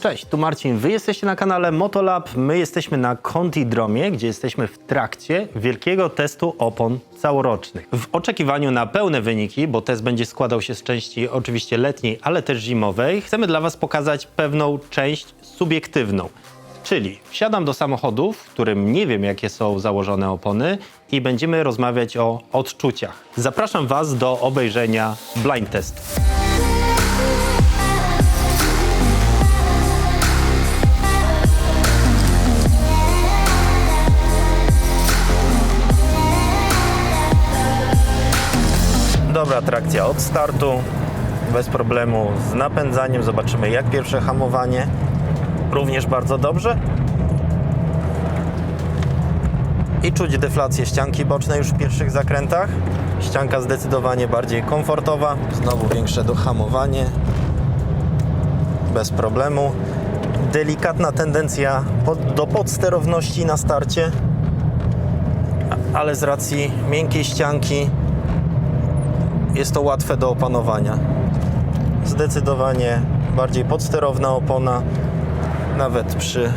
Cześć, tu Marcin. Wy jesteście na kanale Motolab. My jesteśmy na Contidromie, gdzie jesteśmy w trakcie wielkiego testu opon całorocznych. W oczekiwaniu na pełne wyniki, bo test będzie składał się z części oczywiście letniej, ale też zimowej, chcemy dla Was pokazać pewną część subiektywną. Czyli wsiadam do samochodu, w którym nie wiem, jakie są założone opony i będziemy rozmawiać o odczuciach. Zapraszam Was do obejrzenia blind testu. Dobra trakcja od startu, bez problemu z napędzaniem. Zobaczymy jak pierwsze hamowanie. Również bardzo dobrze. I czuć deflację ścianki bocznej już w pierwszych zakrętach. Ścianka zdecydowanie bardziej komfortowa. Znowu większe dohamowanie. Bez problemu. Delikatna tendencja pod, do podsterowności na starcie, ale z racji miękkiej ścianki jest to łatwe do opanowania. Zdecydowanie bardziej podsterowna opona, nawet przy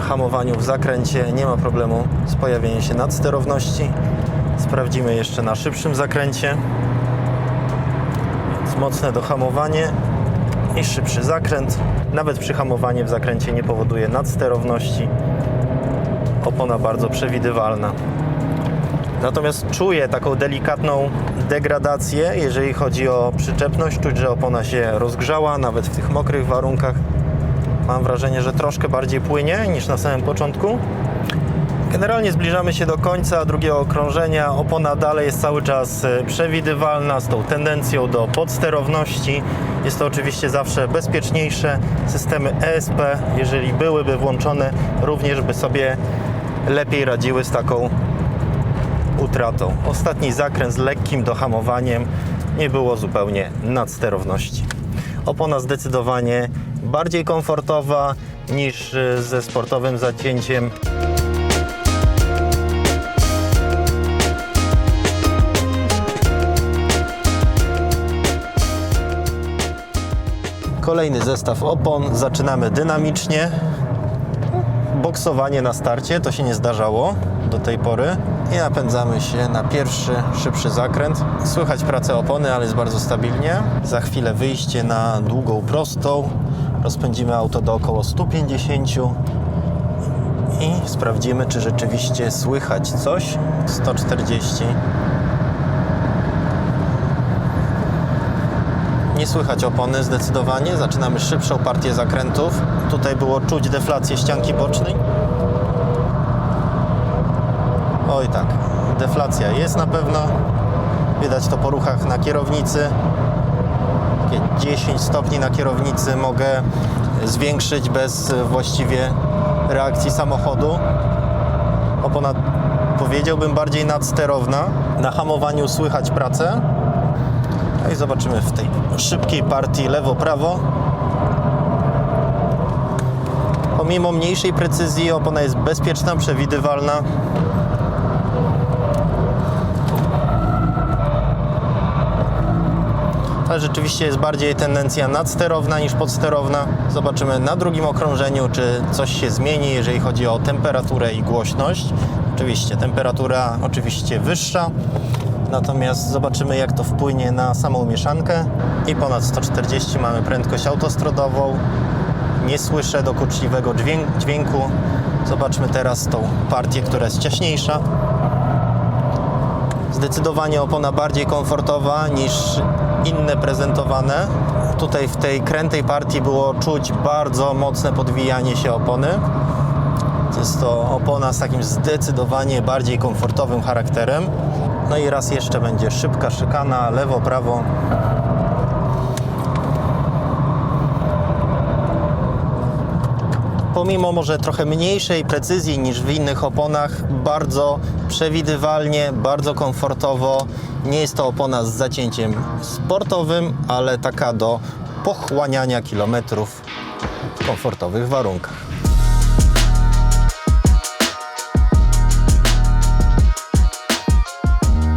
hamowaniu w zakręcie nie ma problemu z pojawieniem się nadsterowności. Sprawdzimy jeszcze na szybszym zakręcie. Więc mocne dohamowanie i szybszy zakręt. Nawet przy hamowaniu w zakręcie nie powoduje nadsterowności. Opona bardzo przewidywalna. Natomiast czuję taką delikatną degradację, jeżeli chodzi o przyczepność. Czuć, że opona się rozgrzała, nawet w tych mokrych warunkach. Mam wrażenie, że troszkę bardziej płynie niż na samym początku. Generalnie zbliżamy się do końca drugiego okrążenia. Opona dalej jest cały czas e, przewidywalna, z tą tendencją do podsterowności. Jest to oczywiście zawsze bezpieczniejsze. Systemy ESP, jeżeli byłyby włączone, również by sobie lepiej radziły z taką utratą. Ostatni zakręt z lekkim dohamowaniem nie było zupełnie nadsterowności. Opona zdecydowanie bardziej komfortowa niż y, ze sportowym zacięciem. Kolejny zestaw opon. Zaczynamy dynamicznie boksowanie na starcie, to się nie zdarzało do tej pory. I napędzamy się na pierwszy, szybszy zakręt. Słychać pracę opony, ale jest bardzo stabilnie. Za chwilę wyjście na długą prostą. Rozpędzimy auto do około 150 i sprawdzimy, czy rzeczywiście słychać coś. 140. Nie słychać opony zdecydowanie. Zaczynamy szybszą partię zakrętów. Tutaj było czuć deflację ścianki bocznej. Oj tak, deflacja jest na pewno. Widać to po ruchach na kierownicy. Takie 10 stopni na kierownicy mogę zwiększyć bez właściwie reakcji samochodu. Opona powiedziałbym bardziej nadsterowna. Na hamowaniu słychać pracę. No i zobaczymy w tej szybkiej partii lewo-prawo. Pomimo mniejszej precyzji opona jest bezpieczna, przewidywalna. Ale rzeczywiście jest bardziej tendencja nadsterowna niż podsterowna. Zobaczymy na drugim okrążeniu, czy coś się zmieni, jeżeli chodzi o temperaturę i głośność. Oczywiście temperatura oczywiście wyższa, natomiast zobaczymy jak to wpłynie na samą mieszankę. I ponad 140 mamy prędkość autostradową. Nie słyszę dokuczliwego dźwięk- dźwięku. Zobaczmy teraz tą partię, która jest ciaśniejsza. Zdecydowanie opona bardziej komfortowa niż inne prezentowane. Tutaj w tej krętej partii było czuć bardzo mocne podwijanie się opony. Jest to opona z takim zdecydowanie bardziej komfortowym charakterem. No i raz jeszcze będzie szybka szykana, lewo, prawo. Pomimo może trochę mniejszej precyzji niż w innych oponach, bardzo przewidywalnie, bardzo komfortowo. Nie jest to opona z zacięciem sportowym, ale taka do pochłaniania kilometrów w komfortowych warunkach.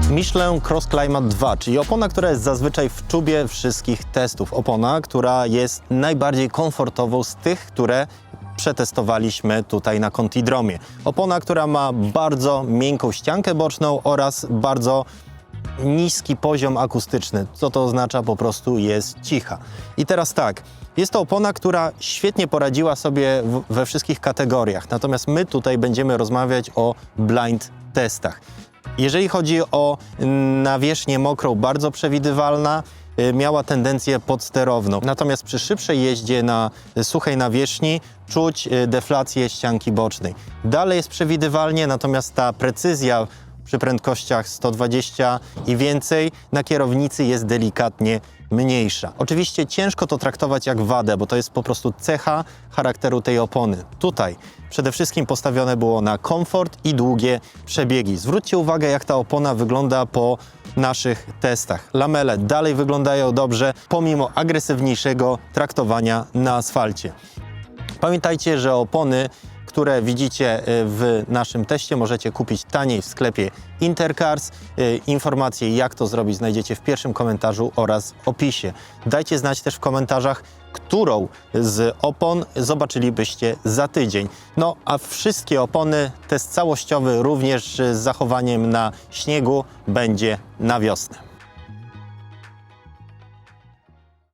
Michelin Cross Climate 2, czyli opona, która jest zazwyczaj w czubie wszystkich testów. Opona, która jest najbardziej komfortową z tych, które przetestowaliśmy tutaj na Contidromie. Opona, która ma bardzo miękką ściankę boczną oraz bardzo niski poziom akustyczny. Co to oznacza? Po prostu jest cicha. I teraz tak, jest to opona, która świetnie poradziła sobie we wszystkich kategoriach. Natomiast my tutaj będziemy rozmawiać o blind testach. Jeżeli chodzi o nawierzchnię mokrą, bardzo przewidywalna, miała tendencję podsterowną. Natomiast przy szybszej jeździe na suchej nawierzchni czuć y, deflację ścianki bocznej. Dalej jest przewidywalnie, natomiast ta precyzja przy prędkościach 120 i więcej na kierownicy jest delikatnie mniejsza. Oczywiście ciężko to traktować jak wadę, bo to jest po prostu cecha charakteru tej opony. Tutaj przede wszystkim postawione było na komfort i długie przebiegi. Zwróćcie uwagę, jak ta opona wygląda po naszych testach. Lamele dalej wyglądają dobrze, pomimo agresywniejszego traktowania na asfalcie. Pamiętajcie, że opony, które widzicie y, w naszym teście, możecie kupić taniej w sklepie Intercars. Y, Informacje, jak to zrobić, znajdziecie w pierwszym komentarzu oraz opisie. Dajcie znać też w komentarzach, którą z opon zobaczylibyście za tydzień. No a wszystkie opony, test całościowy również z zachowaniem na śniegu będzie na wiosnę.